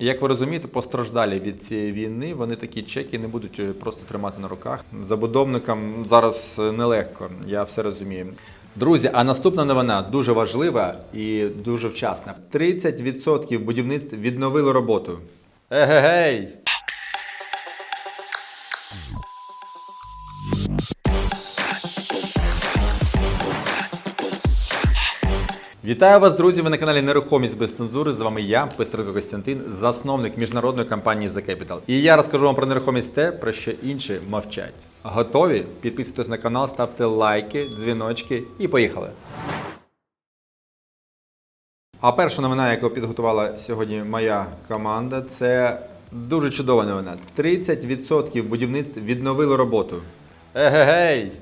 Як ви розумієте, постраждалі від цієї війни вони такі чеки не будуть е, просто тримати на руках. Забудовникам зараз е, нелегко, я все розумію. Друзі, а наступна новина дуже важлива і дуже вчасна. 30% будівництв відновили роботу. Егегей! Вітаю вас, друзі! Ви на каналі Нерухомість без цензури. З вами я, Пестренко Костянтин, засновник міжнародної компанії The Capital. І я розкажу вам про нерухомість те, про що інші мовчать. Готові? Підписуйтесь на канал, ставте лайки, дзвіночки і поїхали. А перша новина, яку підготувала сьогодні моя команда, це дуже чудова новина. 30% будівництв відновили роботу. Егегей!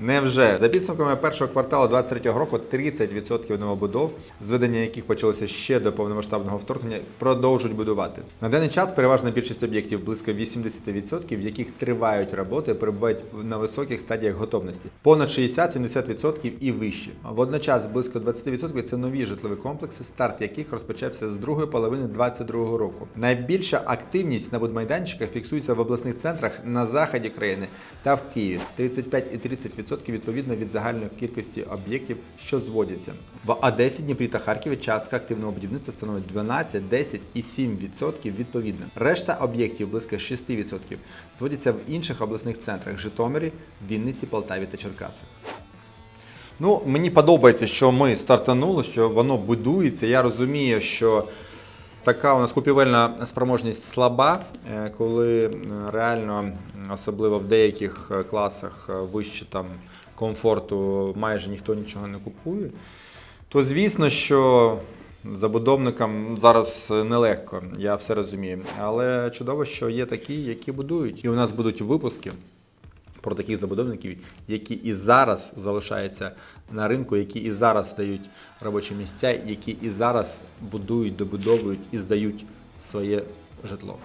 Невже за підсумками першого кварталу 2023 року 30% новобудов, зведення яких почалося ще до повномасштабного вторгнення, продовжують будувати. На даний час переважна більшість об'єктів, близько 80%, в яких тривають роботи, перебувають на високих стадіях готовності. Понад 60-70% і вищі. Водночас близько 20% це нові житлові комплекси, старт яких розпочався з другої половини 2022 року. Найбільша активність на будмайданчиках фіксується в обласних центрах на заході країни та в Києві 35 і 30% відповідно від загальної кількості об'єктів, що зводяться. В Одесі, Дніпрі та Харкові частка активного будівництва становить 12, 10 і 7% відповідно. Решта об'єктів близько 6% зводяться в інших обласних центрах Житомирі, Вінниці, Полтаві та Черкасах. Ну, мені подобається, що ми стартанули, що воно будується. Я розумію, що така у нас купівельна спроможність слаба, е, коли е, реально, особливо в деяких е, класах вище там комфорту, майже ніхто нічого не купує. То звісно, що забудовникам зараз нелегко, я все розумію. Але чудово, що є такі, які будують. І у нас будуть випуски про таких забудовників, які і зараз залишаються на ринку, які і зараз дають робочі місця, які і зараз будують, добудовують і здають своє житло.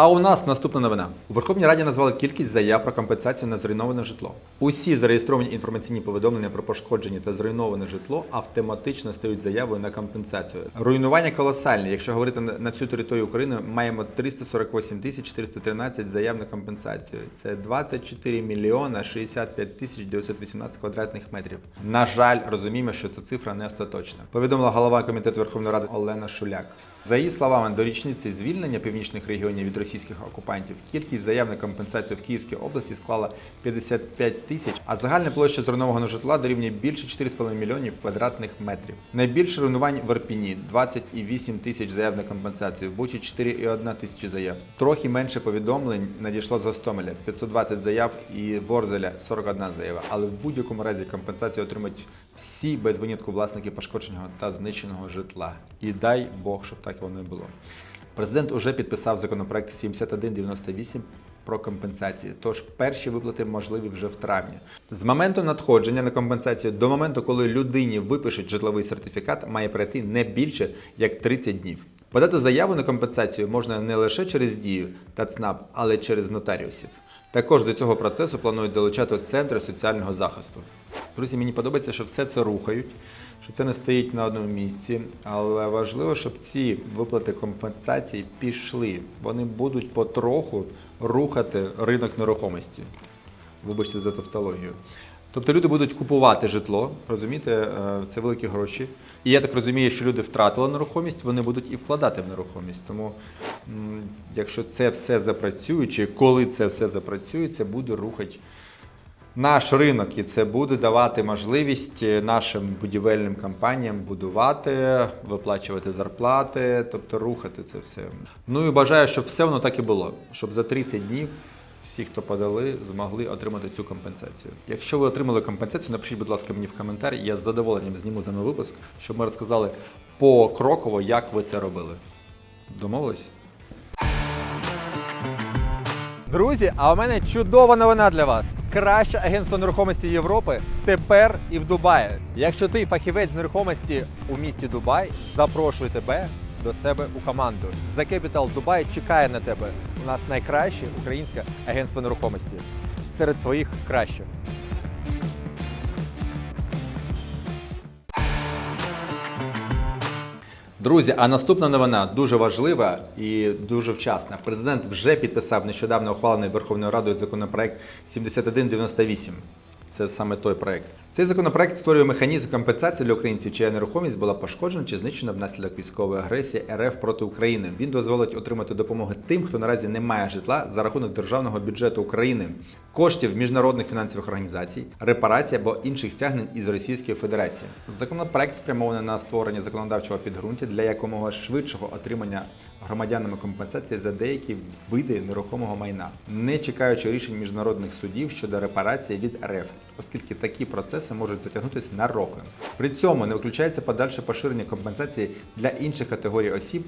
А у нас наступна новина. У Верховній Раді назвали кількість заяв про компенсацію на зруйноване житло. Усі зареєстровані інформаційні повідомлення про пошкодження та зруйноване житло автоматично стають заявою на компенсацію. Руйнування колосальне. Якщо говорити на всю територію України, маємо 348 тисяч 413 заяв на компенсацію. Це 24 мільйона 65 тисяч 918 квадратних метрів. На жаль, розуміємо, що ця цифра не остаточна. Повідомила голова комітету Верховної Ради Олена Шуляк. За її словами, до річниці звільнення північних регіонів від російських окупантів кількість заяв на компенсацію в Київській області склала 55 тисяч, а загальна площа зруйнованого житла дорівнює більше 4,5 мільйонів квадратних метрів. Найбільше руйнувань в Ірпіні 28 тисяч заяв на компенсацію, в Бучі 4,1 тисячі заяв. Трохи менше повідомлень надійшло з Гостомеля 520 заяв і Ворзеля 41 заява. Але в будь-якому разі компенсацію отримають всі без винятку власники пошкодженого та знищеного житла. І дай Бог, щоб так воно і було. Президент уже підписав законопроект 7198 про компенсації, тож перші виплати можливі вже в травні. З моменту надходження на компенсацію до моменту, коли людині випишуть житловий сертифікат, має пройти не більше як 30 днів. Подати заяву на компенсацію можна не лише через дію та ЦНАП, але й через нотаріусів. Також до цього процесу планують залучати центри соціального захисту. Друзі, мені подобається, що все це рухають, що це не стоїть на одному місці, але важливо, щоб ці виплати компенсації пішли. Вони будуть потроху рухати ринок нерухомості. Вибачте за тавтологію. Тобто люди будуть купувати житло, розумієте, е, це великі гроші. І я так розумію, що люди втратили нерухомість, вони будуть і вкладати в нерухомість. Тому, якщо це все запрацює, чи коли це все запрацює, це буде рухати наш ринок, і це буде давати можливість е, нашим будівельним компаніям будувати, виплачувати зарплати, тобто рухати це все. Ну і бажаю, щоб все воно так і було, щоб за 30 днів. Всі, хто подали, змогли отримати цю компенсацію. Якщо ви отримали компенсацію, напишіть, будь ласка, мені в коментарі. Я з задоволенням зніму за випуск, щоб ми розказали покроково, як ви це робили. Домовились? Друзі, а у мене чудова новина для вас. Краще агентство нерухомості Європи тепер і в Дубаї. Якщо ти фахівець нерухомості у місті Дубай, запрошую тебе до себе у команду. The Capital Dubai чекає на тебе. У нас найкраще українське агентство нерухомості. Серед своїх краще. Друзі, а наступна новина дуже важлива і дуже вчасна. Президент вже підписав нещодавно ухвалений Верховною Радою законопроект 7198. Це саме той проект. Цей законопроект створює механізм компенсації для українців, чия нерухомість була пошкоджена чи знищена внаслідок військової агресії РФ проти України. Він дозволить отримати допомогу тим, хто наразі не має житла за рахунок державного бюджету України, коштів міжнародних фінансових організацій, репарацій або інших стягнень із Російської Федерації. Законопроект спрямований на створення законодавчого підґрунтя для якомога швидшого отримання громадянами компенсації за деякі види нерухомого майна, не чекаючи рішень міжнародних судів щодо репарації від РФ, оскільки такі процеси можуть затягнутися на роки. При цьому не виключається подальше поширення компенсації для інших категорій осіб.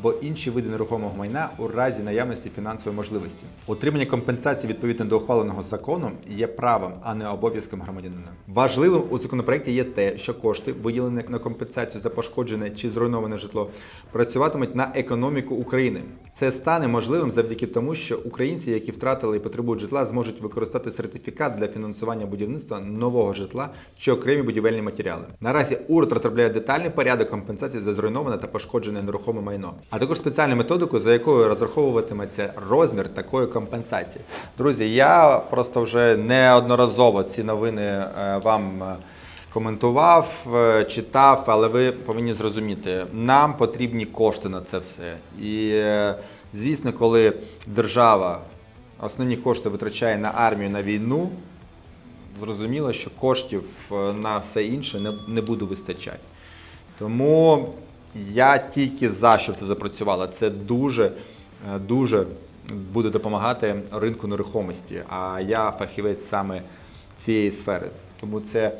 Або інші види нерухомого майна у разі наявності фінансової можливості. Отримання компенсації відповідно до ухваленого закону є правом, а не обов'язком громадянина. Важливим у законопроекті є те, що кошти, виділені на компенсацію за пошкоджене чи зруйноване житло, працюватимуть на економіку України. Це стане можливим завдяки тому, що українці, які втратили і потребують житла, зможуть використати сертифікат для фінансування будівництва нового житла чи окремі будівельні матеріали. Наразі уряд розробляє детальний порядок компенсації за зруйноване та пошкоджене нерухоме майно, а також спеціальну методику, за якою розраховуватиметься розмір такої компенсації. Друзі, я просто вже неодноразово ці новини е, вам. е, коментував, е, читав, але ви повинні зрозуміти, нам потрібні кошти на це все. І звісно, коли держава основні кошти витрачає на армію на війну, зрозуміло, що коштів на все інше не буде вистачати. Тому я тільки за, щоб це запрацювало. Це дуже, е, дуже буде допомагати ринку нерухомості. А я фахівець саме цієї сфери. Тому це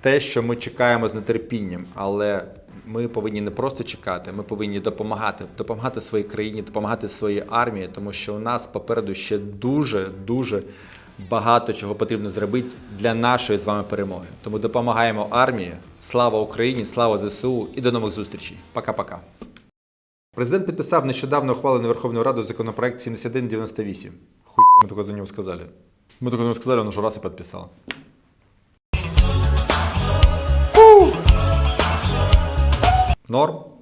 те, що ми чекаємо з нетерпінням, але ми повинні не просто чекати, ми повинні допомагати, допомагати своїй країні, допомагати своїй армії, тому що у нас попереду ще дуже дуже багато чого потрібно зробити для нашої з вами перемоги. Тому допомагаємо армії. Слава Україні, слава ЗСУ і до нових зустрічей. Пока-пока. Президент підписав нещодавно ухвалений Верховною Радою законопроект 7198. Хуй ми тільки за нього сказали. Мы только ему сказали, он уже раз и подписал. Норм?